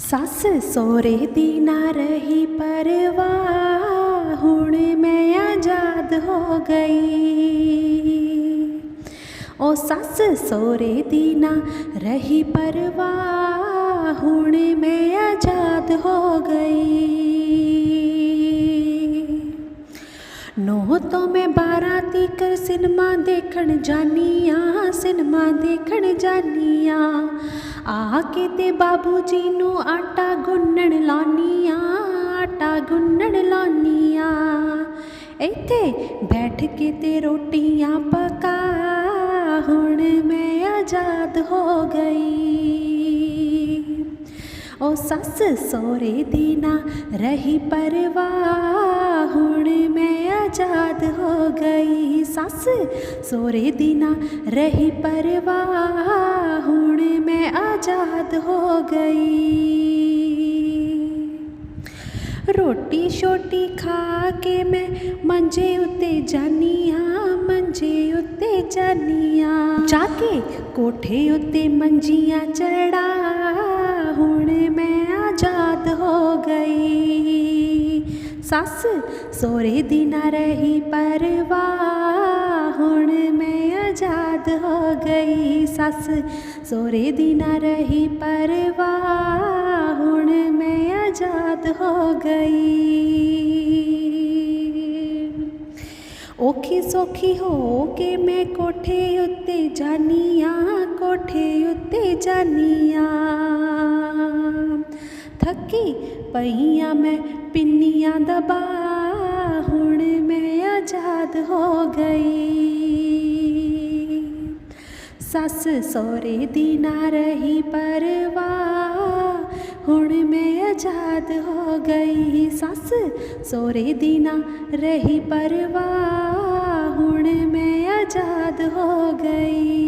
ਸੱਸ ਸੋਰੇ ਦੀ ਨਾ ਰਹੀ ਪਰਵਾਹ, ਹੁਣ ਮੈਂ ਆਜ਼ਾਦ ਹੋ ਗਈ। ਉਹ ਸੱਸ ਸੋਰੇ ਦੀ ਨਾ ਰਹੀ ਪਰਵਾਹ, ਹੁਣ ਮੈਂ ਆਜ਼ਾਦ ਹੋ ਗਈ। ਨੋ ਤੋਂ ਮੈਂ 12 ਤੀਕਰ ਸਿਨੇਮਾ ਦੇਖਣ ਜਾਨੀ ਆ, ਸਿਨੇਮਾ ਦੇਖਣ ਜਾਨੀ ਆ। ਆ ਕੇ ਤੇ ਬਾਬੂ ਜੀ ਨੂੰ ਆਟਾ ਗੁੰਨਣ ਲਾਨੀ ਆ ਆਟਾ ਗੁੰਨਣ ਲਾਨੀ ਆ ਇੱਥੇ ਬੈਠ ਕੇ ਤੇ ਰੋਟੀਆਂ ਪਕਾ, ਹੁਣ ਮੈਂ ਆਜ਼ਾਦ ਹੋ ਗਈ। ਉਹ ਸੱਸ ਸੋਰੇ ਦੀ ਨਾ ਰਹੀ ਪਰਵਾਹ, ਹੁਣ ਮੈਂ ਆਜ਼ਾਦ ਹੋ ਗਈ। ਸੱਸ ਸੋਰੇ ਦੀ ਨਾ ਰਹੀ ਪਰਵਾਹ ਹੁਣ ਮੈਂ ਆਜ਼ਾਦ ਹੋ ਗਈ ਰੋਟੀ ਛੋਟੀ ਖਾ ਕੇ ਮੈਂ ਮੰਜੇ ਉੱਤੇ ਜਾਨੀ ਆ ਮੰਜੇ ਉੱਤੇ ਜਾਨੀ ਆ ਜਾ ਕੇ ਕੋਠੇ ਉੱਤੇ ਮੰਜੀਆਂ ਚੜਾ ਸੱਸ ਸੋਰੇ ਦੀ ਨਾ ਰਹੀ ਪਰਵਾਹ ਹੁਣ ਮੈਂ ਆਜ਼ਾਦ ਹੋ ਗਈ ਸੱਸ ਸੋਰੇ ਦੀ ਨਾ ਰਹੀ ਪਰਵਾਹ ਹੁਣ ਮੈਂ ਆਜ਼ਾਦ ਹੋ ਗਈ ਔਖੀ ਸੌਖੀ ਹੋ ਕੇ ਮੈਂ ਕੋਠੇ ਉੱਤੇ ਜਾਨੀ ਆ ਕੋਠੇ ਉੱਤੇ ਜਾਨੀ ਆ ਥੱਕੀ ਪਈਆਂ ਮੈਂ, ਪਿੰਨੀਆਂ ਦਬਾ ਹੁਣ ਮੈਂ ਆਜ਼ਾਦ ਹੋ ਗਈ। ਸੱਸ ਸੋਰੇ ਦੀ ਨਾ ਰਹੀ ਪਰਵਾ ਹੁਣ ਮੈਂ ਆਜ਼ਾਦ ਹੋ ਗਈ। ਸੱਸ ਸੋਰੇ ਦੀ ਨਾ ਰਹੀ ਪਰਵਾ ਹੁਣ ਮੈਂ ਆਜ਼ਾਦ ਹੋ ਗਈ।